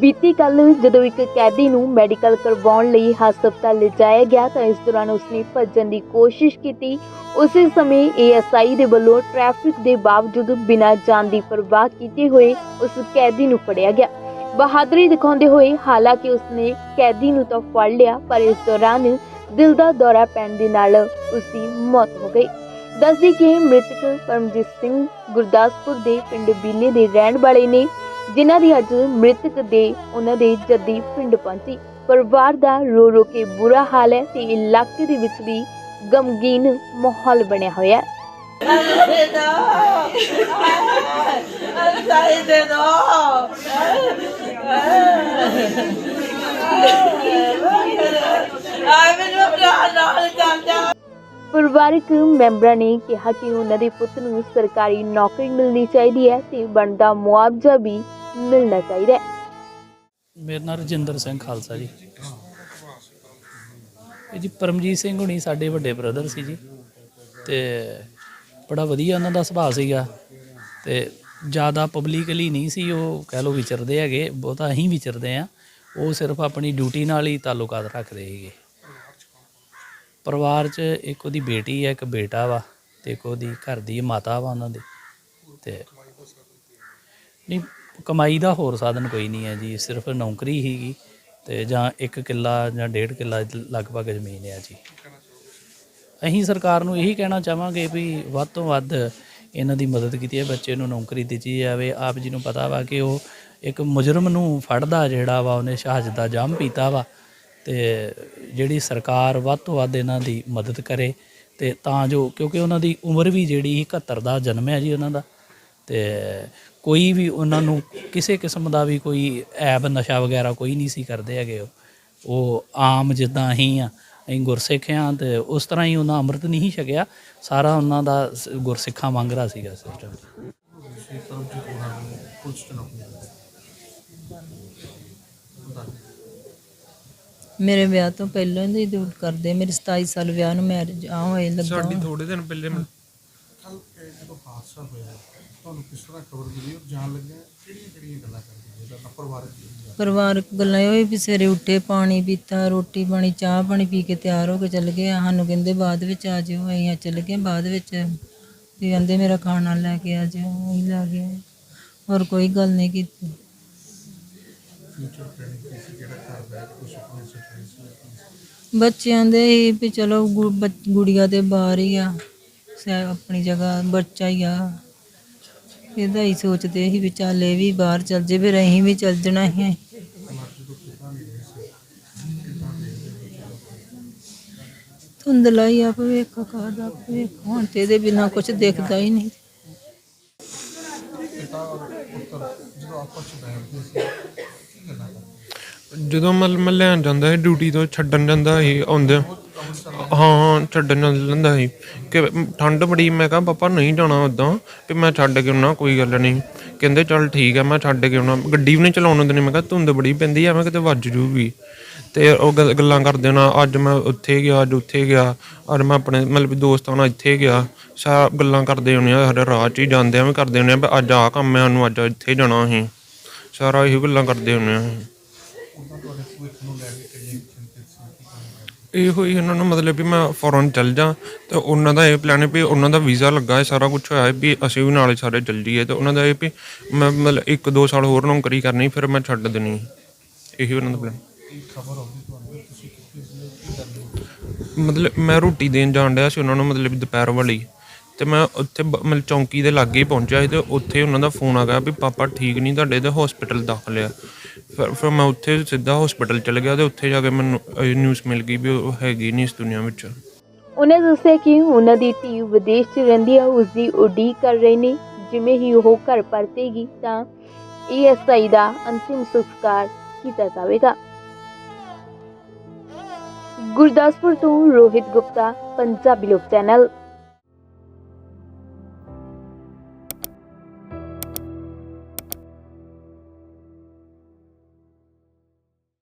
ਬੀਤੀ ਕੱਲ ਜਦੋਂ ਇੱਕ ਕੈਦੀ ਨੂੰ ਮੈਡੀਕਲ ਕਰਵਾਉਣ ਲਈ ਹਸਪਤਾਲ ਲਿਜਾਇਆ ਗਿਆ ਤਾਂ ਇਸ ਦੌਰਾਨ ਉਸਨੇ ਭੱਜਣ ਦੀ ਕੋਸ਼ਿਸ਼ ਕੀਤੀ। ਉਸੇ ਸਮੇਂ ਏਐਸਆਈ ਦੇ ਵੱਲੋਂ ਟ੍ਰੈਫਿਕ ਦੇ ਬਾਵਜੂਦ ਬਿਨਾਂ ਜਾਨ ਦੀ ਪਰਵਾਹ ਕੀਤੇ ਹੋਏ ਉਸ ਕੈਦੀ ਨੂੰ ਫੜਿਆ ਗਿਆ। ਬਹਾਦਰੀ ਦਿਖਾਉਂਦੇ ਹੋਏ ਹਾਲਾਂਕਿ ਉਸਨੇ ਕੈਦੀ ਨੂੰ ਤਾਂ ਫੜ ਲਿਆ, ਪਰ ਇਸ ਦੌਰਾਨ ਦਿਲ ਦਾ ਦੌਰਾ ਪੈਣ ਦੇ ਨਾਲ ਉਸਦੀ ਮੌਤ ਹੋ ਗਈ। ਦੱਸਦੀ ਕਿ ਮ੍ਰਿਤਕ ਪਰਮਜੀਤ ਸਿੰਘ ਗੁਰਦਾਸਪੁਰ ਦੇ ਪਿੰਡ ਬੀਲੇ ਦੇ ਰਹਿਣ ਵਾਲੇ ਨੇ, ਜਿਨ੍ਹਾਂ ਦੀ ਅੱਜ ਮ੍ਰਿਤਕ ਦੇ ਉਹਨਾਂ ਦੇ ਜੱਦੀ ਪਿੰਡ ਪਹੁੰਚੀ। ਪਰਿਵਾਰ ਦਾ ਰੋ ਰੋ ਕੇ ਬੁਰਾ ਹਾਲ ਹੈ ਤੇ ਇਲਾਕੇ ਦੇ ਵਿੱਚ ਵੀ ਗਮਗੀਨ ਮਾਹੌਲ ਬਣਿਆ ਹੋਇਆ ਹੈ। ਪਰਿਵਾਰਕ ਮੈਂਬਰਾਂ ਨੇ ਕਿਹਾ ਕਿ ਉਹਨਾਂ ਦੇ ਪੁੱਤ ਨੂੰ ਸਰਕਾਰੀ ਨੌਕਰੀ ਮਿਲਣੀ ਚਾਹੀਦੀ ਹੈ ਤੇ ਬਣਦਾ ਮੁਆਵਜ਼ਾ ਵੀ ਮਿਲਣਾ ਚਾਹੀਦਾ ਹੈ। ਮੇਰਾ ਨਾਮ ਰਜਿੰਦਰ ਸਿੰਘ ਖਾਲਸਾ ਜੀ। ਇਹ ਜੀ ਪਰਮਜੀਤ ਸਿੰਘ ਹੁਣੀ ਸਾਡੇ ਵੱਡੇ ਬ੍ਰਦਰ ਸੀ ਜੀ। ਤੇ ਬੜਾ ਵਧੀਆ ਉਹਨਾਂ ਦਾ ਸੁਭਾਅ ਸੀਗਾ। ਤੇ ਜ਼ਿਆਦਾ ਪਬਲਿਕਲੀ ਨਹੀਂ ਸੀ, ਉਹ ਕਹਿ ਲੋ ਵਿਚਰਦੇ ਹੈਗੇ, ਬਹੁਤਾ ਅਸੀਂ ਵਿਚਰਦੇ ਆ ਉਹ ਸਿਰਫ ਆਪਣੀ ਡਿਊਟੀ ਨਾਲ ਹੀ ਤਾਲੁਕਾਤ ਰੱਖਦੇ ਸੀਗੇ। ਪਰਿਵਾਰ 'ਚ ਇੱਕ ਉਹਦੀ ਬੇਟੀ ਹੈ, ਇੱਕ ਬੇਟਾ ਵਾ ਤੇ ਇੱਕ ਉਹਦੀ ਘਰ ਦੀ ਮਾਤਾ ਵਾ ਉਹਨਾਂ ਦੇ। ਤੇ ਨਹੀਂ, ਕਮਾਈ ਦਾ ਹੋਰ ਸਾਧਨ ਕੋਈ ਨਹੀਂ ਹੈ ਜੀ, ਸਿਰਫ ਨੌਕਰੀ ਹੀਗੀ ਤੇ ਜਾਂ ਇੱਕ ਕਿੱਲਾ ਜਾਂ ਡੇਢ ਕਿੱਲਾ ਲਗਭਗ ਜ਼ਮੀਨ ਹੈ ਜੀ। ਅਸੀਂ ਸਰਕਾਰ ਨੂੰ ਇਹੀ ਕਹਿਣਾ ਚਾਹਾਂਗੇ ਵੀ ਵੱਧ ਤੋਂ ਵੱਧ ਇਹਨਾਂ ਦੀ ਮਦਦ ਕੀਤੀ ਹੈ, ਬੱਚੇ ਨੂੰ ਨੌਕਰੀ ਦਿੱਤੀ ਜਾਵੇ। ਆਪ ਜੀ ਨੂੰ ਪਤਾ ਵਾ ਕਿ ਉਹ ਇੱਕ ਮੁਜਰਮ ਨੂੰ ਫੜਦਾ ਜਿਹੜਾ ਵਾ, ਉਹਨੇ ਸ਼ਹਾਦਤ ਦਾ ਜਾਮ ਪੀਤਾ ਵਾ ਤੇ ਜਿਹੜੀ ਸਰਕਾਰ ਵੱਧ ਤੋਂ ਵੱਧ ਇਹਨਾਂ ਦੀ ਮਦਦ ਕਰੇ ਤੇ ਤਾਂ ਜੋ, ਕਿਉਂਕਿ ਉਹਨਾਂ ਦੀ ਉਮਰ ਵੀ ਜਿਹੜੀ 71 ਦਾ ਜਨਮ ਹੈ ਜੀ ਉਹਨਾਂ ਦਾ ਤੇ ਕੋਈ ਵੀ ਉਹਨਾਂ ਨੂੰ ਕਿਸੇ ਕਿਸਮ ਦਾ ਵੀ ਕੋਈ ਐਬ, ਨਸ਼ਾ ਵਗੈਰਾ ਕੋਈ ਨਹੀਂ ਸੀ ਕਰਦੇ ਹੈਗੇ ਉਹ। ਉਹ ਆਮ ਜਿੱਦਾਂ ਅਸੀਂ ਆ। ਅਸੀਂ ਗੁਰਸਿੱਖ ਆ ਤੇ ਉਸ ਤਰ੍ਹਾਂ ਹੀ ਉਹਨਾਂ ਅੰਮ੍ਰਿਤ ਨਹੀਂ ਛਕਿਆ ਸਾਰਾ ਉਹਨਾਂ ਦਾ ਸ- ਗੁਰਸਿੱਖਾਂ ਵਾਂਗ ਰਾ ਸੀਗਾ ਸਿਸਟਮ ਮੇਰੇ ਵਿਆਹ ਤੋਂ ਪਹਿਲਾਂ ਹੀ ਡਿਊਟ ਕਰਦੇ ਮੇਰੇ 27 ਸਾਲ ਵਿਆਹ ਨੂੰ ਮੈਰਿਜ ਆ ਹੋਏ ਲੱਗਾ ਸਾਡੀ ਥੋੜੇ ਦਿਨ ਪਹਿਲੇ ਮੈਂ ਕੱਲ ਜਦੋਂ ਹਾਦਸਾ ਹੋਇਆ ਤੁਹਾਨੂੰ ਕਿਸ ਤਰ੍ਹਾਂ ਖਬਰ ਮਿਲੀ ਔਰ ਜਾਣ ਲੱਗਿਆ ਕਿਹੜੀਆਂ ਕਿਹੜੀਆਂ ਗੱਲਾਂ ਕਰਦੇ ਪਰਿਵਾਰਕ ਜੀਵਨ ਪਰਿਵਾਰਕ ਗੱਲਾਂ ਇਹ ਹੋਈ ਵੀ ਸਵੇਰੇ ਉੱਠੇ ਪਾਣੀ ਪੀਤਾ ਰੋਟੀ ਪਾਣੀ ਚਾਹ ਪਾਣੀ ਪੀ ਕੇ ਤਿਆਰ ਹੋ ਕੇ ਚੱਲ ਗਏ ਸਾਨੂੰ ਕਹਿੰਦੇ ਬਾਅਦ ਵਿੱਚ ਆ ਜਿਓ ਅਸੀਂ ਚੱਲ ਗਏ ਬਾਅਦ ਵਿੱਚ। ਵੀ ਕਹਿੰਦੇ ਮੇਰਾ ਖਾਣਾ ਲੈ ਕੇ ਆ ਜਿਓ ਅਸੀਂ ਲੈ ਗਏ। ਹੋਰ ਕੋਈ ਗੱਲ ਨਹੀਂ ਕੀਤੀ। ਫਿਊਚਰ ਪਲੈਨਿੰਗ ਕਿਸੇ ਕਿਹੜਾ ਘਰ ਬੈਠ ਕੇ ਕੁਝ ਆਪਣੇ ਸੁਪਨੇ ਸੀ? ਬੱਚਿਆਂ ਦੇ ਹੀ ਵੀ ਚਲੋ ਗੁ- ਬੱਚ- ਗੁੜੀਆ ਤੇ ਬਾਹਰ ਹੀ ਆ। ਸੈ- ਆਪਣੀ ਜਗ੍ਹਾ ਬੱਚਾ ਹੀ ਆ। ਇਹਦਾ ਹੀ ਸੋਚਦੇ ਸੀ ਵੀ ਚੱਲ ਇਹ ਵੀ ਬਾਹਰ ਚੱਲ ਜੇ, ਫਿਰ ਅਸੀਂ ਵੀ ਚੱਲ ਜਾਣਾ ਸੀ। ਧੁੰਦਲਾ ਹੀ ਆ ਭਵਿੱਖ ਕਾਦਾ ਭਵਿੱਖ ਹੁਣ ਤੇ ਇਹਦੇ ਬਿਨਾ ਕੁਝ ਦਿਖਦਾ ਹੀ ਨਹੀਂ। ਜਦੋਂ ਆਪਸ ਵਿੱਚ ਮਤਲਬ ਮੈਂ ਲੈਣ ਜਾਂਦਾ ਸੀ ਡਿਊਟੀ ਤੋਂ ਛੱਡਣ ਜਾਂਦਾ ਸੀ ਆਉਂਦੇ ਹਾਂ ਹਾਂ ਛੱਡਣ ਜਾਂਦਾ ਸੀ। ਕਿ ਠੰਡ ਬੜੀ, ਮੈਂ ਕਿਹਾ, ਪਾਪਾ, ਨਹੀਂ ਜਾਣਾ ਉਦਾਂ ਵੀ ਮੈਂ ਛੱਡ ਕੇ ਆਉਣਾ, ਕੋਈ ਗੱਲ ਨਹੀਂ। ਕਹਿੰਦੇ, ਚੱਲ ਠੀਕ ਹੈ ਮੈਂ ਛੱਡ ਕੇ ਆਉਣਾ। ਗੱਡੀ ਵੀ ਨਹੀਂ ਚਲਾਉਣ ਦਿੰਦੇ, ਮੈਂ ਕਿਹਾ, ਧੁੰਦ ਬੜੀ ਪੈਂਦੀ ਆ ਮੈਂ ਕਿਤੇ ਵੱਜ ਜੂਗੀ। ਤੇ ਉਹ ਗੱਲ- ਗੱਲਾਂ ਕਰਦੇ ਨਾ, ਅੱਜ ਮੈਂ ਉੱਥੇ ਗਿਆ, ਅੱਜ ਉੱਥੇ ਗਿਆ। ਅੱਜ ਮੈਂ ਆਪਣੇ, ਮਤਲਬ ਦੋਸਤਾਂ ਨਾਲ ਇੱਥੇ ਗਿਆ। ਸਾ, ਗੱਲਾਂ ਕਰਦੇ ਹੁੰਦੇ ਆ ਸਾਡੇ ਰਾਹ 'ਚ ਹੀ ਜਾਂਦੇ ਆ ਵੀ ਕਰਦੇ ਹੁੰਦੇ ਆ, ਵੀ ਅੱਜ ਆਹ ਕੰਮ ਹੈ ਸਾਨੂੰ ਅੱਜ ਇੱਥੇ ਜਾਣਾ ਅਸੀਂ। ਸਾਰਾ ਇਹੋ ਗੱਲਾਂ ਕਰਦੇ ਹੁੰਦੇ ਆ ਇਹੋ ਹੀ ਉਹਨਾਂ ਨੂੰ ਮਤਲਬ ਵੀ ਮੈਂ ਫੌਰਨ ਚੱਲ ਜਾ ਤੇ ਉਹਨਾਂ ਦਾ ਇਹ ਪਲਾਨ ਹੈ ਵੀ ਉਹਨਾਂ ਦਾ ਵੀਜ਼ਾ ਲੱਗਾ ਹੈ, ਸਾਰਾ ਕੁਝ ਹੋਇਆ ਹੈ ਵੀ ਅਸੀਂ ਵੀ ਨਾਲ ਹੀ ਸਾਰੇ ਚੱਲ ਜਾਈਏ ਤੇ ਉਹਨਾਂ ਦਾ ਇਹ ਵੀ ਮੈਂ ਮਤਲਬ ਇੱਕ ਦੋ ਸਾਲ ਹੋਰ ਨੌਕਰੀ ਕਰਨੀ, ਫਿਰ ਮੈਂ ਛੱਡ ਦੇਣੀ ਇਹੀ ਉਹਨਾਂ ਦਾ ਪਲਾਨ ਖਬਰ ਆਉਂਦੀ ਤੁਹਾਨੂੰ ਤੁਸੀਂ ਮਤਲਬ ਮੈਂ ਰੋਟੀ ਦੇਣ ਜਾਣ ਡਿਆ ਸੀ ਉਹਨਾਂ ਨੂੰ ਮਤਲਬ ਦੁਪਹਿਰ ਵਾਲੀ। ਤੇ ਮੈਂ ਉੱਥੇ ਮਤਲਬ ਚੌਂਕੀ ਦੇ ਲਾਗੇ ਹੀ ਪਹੁੰਚਿਆ ਸੀ ਤੇ ਉੱਥੇ ਉਹਨਾਂ ਦਾ ਫੋਨ ਆ ਗਿਆ ਵੀ ਪਾਪਾ ਠੀਕ ਨਹੀਂ ਤੁਹਾਡੇ ਤੇ ਹਸਪੀਟਲ ਦਾਖਲ ਆ। ਫਿਰ ਮੈਂ ਉੱਥੇ ਸਿੱਧਾ ਹਸਪੀਟਲ ਚਲ ਗਿਆ ਤੇ ਉੱਥੇ ਜਾ ਕੇ ਮੈਨੂੰ ਨਿਊਜ਼ ਮਿਲ ਗਈ ਵੀ ਉਹ ਹੈਗੀ ਨਹੀਂ ਇਸ ਦੁਨੀਆ ਵਿੱਚ। ਉਹਨਾਂ ਦੱਸਿਆ ਕਿ ਉਹਨਾਂ ਦੀ ਧੀ ਵਿਦੇਸ਼ 'ਚ ਰਹਿੰਦੀ ਹੈ ਉਸ ਦੀ ਉਡੀਕ ਕਰ ਰਹੇ ਨੇ। ਜਿਵੇਂ ਹੀ ਉਹ ਘਰ ਪਰਤੇਗੀ ਤਾਂ ਈਐਸਆਈ ਦਾ ਅੰਤਿਮ ਸੰਸਕਾਰ ਕੀਤਾ ਜਾਵੇਗਾ। ਗੁਰਦਾਸਪੁਰ ਤੋਂ ਰੋਹਿਤ ਗੁਪਤਾ, ਪੰਜਾਬੀ ਲੋਕ ਚੈਨਲ।